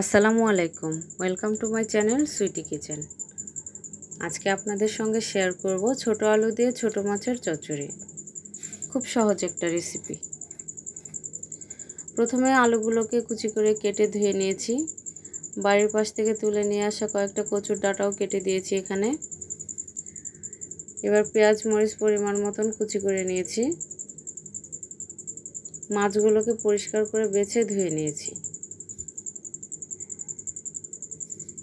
আসসালামু আলাইকুম। Welcome to my channel Sweety Kitchen আজকে আপনাদের সঙ্গে শেয়ার করব ছোট আলু দিয়ে ছোট মাছের চচ্চড়ি। খুব সহজ একটা রেসিপি প্রথমে আলুগুলোকে কুচি করে কেটে ধুয়ে নিয়েছি। বাড়ির পাশ থেকে তুলে নিয়ে আসা কয়েকটা কচুর ডাটাও কেটে দিয়েছি এখানে। এবার পেঁয়াজ, মরিচ পরিমাণ মতন কুচি করে নিয়েছি। মাছগুলোকে পরিষ্কার করে বেছে ধুয়ে নিয়েছি।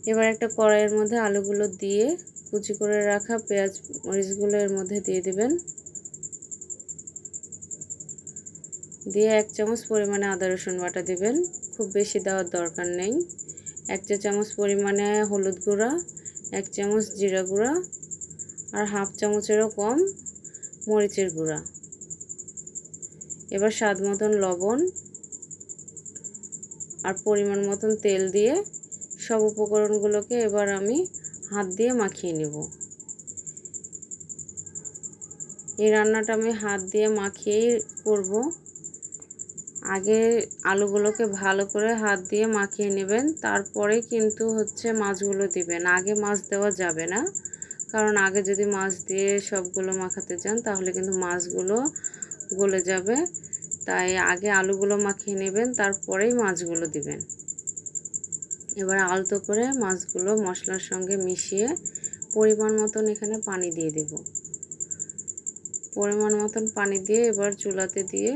এবার একটা কড়াইয়ের মধ্যে আলুগুলো দিয়ে কুচি করে রাখা পেঁয়াজ মরিচগুলো এর মধ্যে দিয়ে দিবেন। দিয়ে এক চামচ পরিমাণে আদা, রসুন বাটা দিবেন। খুব বেশি দেওয়ার দরকার নেই। এক চা চামচ পরিমাণে হলুদ গুঁড়া, এক চামচ জিরা গুঁড়া আর হাফ চামচেরও কম মরিচের গুঁড়া। এবার স্বাদ মতন লবণ আর পরিমাণ মতন তেল দিয়ে সব উপকরণগুলোকে এবার আমি হাত দিয়ে মাখিয়ে নেব। এই রান্নাটা আমি হাত দিয়ে মাখিয়েই করব। আগে আলুগুলোকে ভালো করে হাত দিয়ে মাখিয়ে নেবেন, তারপরে কিন্তু হচ্ছে মাছগুলো দিবেন। আগে মাছ দেওয়া যাবে না, কারণ আগে যদি মাছ দিয়ে সবগুলো মাখাতে চান, তাহলে কিন্তু মাছগুলো গলে যাবে। তাই আগে আলুগুলো মাখিয়ে নেবেন, তারপরেই মাছগুলো দিবেন। এবার আলতো করে মাছগুলো মশলার সঙ্গে মিশিয়ে পরিমাণ মতন এখানে পানি দিয়ে দেব। পরিমাণ মতন পানি দিয়ে এবার চুলাতে দিয়ে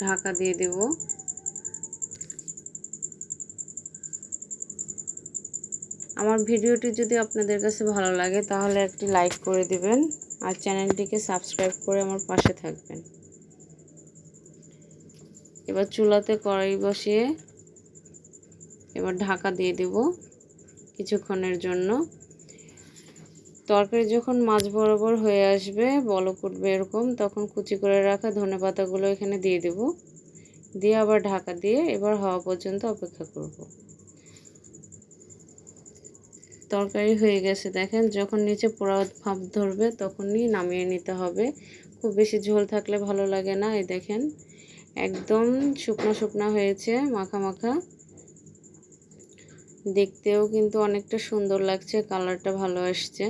ঢাকা দিয়ে দেব। আমার ভিডিওটি যদি আপনাদের কাছে ভালো লাগে তাহলে একটি লাইক করে দিবেন আর চ্যানেলটিকে সাবস্ক্রাইব করে আমার পাশে থাকবেন। এবার চুলাতে কড়াই বসিয়ে এবার ঢাকা দিয়ে দেব কিছুক্ষণের জন্য। তরকারি যখন মাছ বরাবর হয়ে আসবে, বলক উঠবে এরকম, তখন কুচি করে রাখা ধনে পাতাগুলো এখানে দিয়ে দেব। দিয়ে আবার ঢাকা দিয়ে এবার হওয়া পর্যন্ত অপেক্ষা করব। তরকারি হয়ে গেছে, দেখেন, যখন নিচে পোড়া ভাব ধরবে তখনই নামিয়ে নিতে হবে। খুব বেশি ঝোল থাকলে ভালো লাগে না, এই দেখেন, একদম শুকনো শুকনো হয়েছে, মাখা মাখা। দেখতেও কিন্তু অনেকটা সুন্দর লাগছে, কালারটা ভালো আসছে।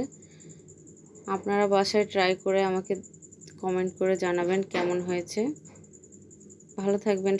আপনারা বাসায় ট্রাই করে আমাকে কমেন্ট করে জানাবেন কেমন হয়েছে। ভালো থাকবেন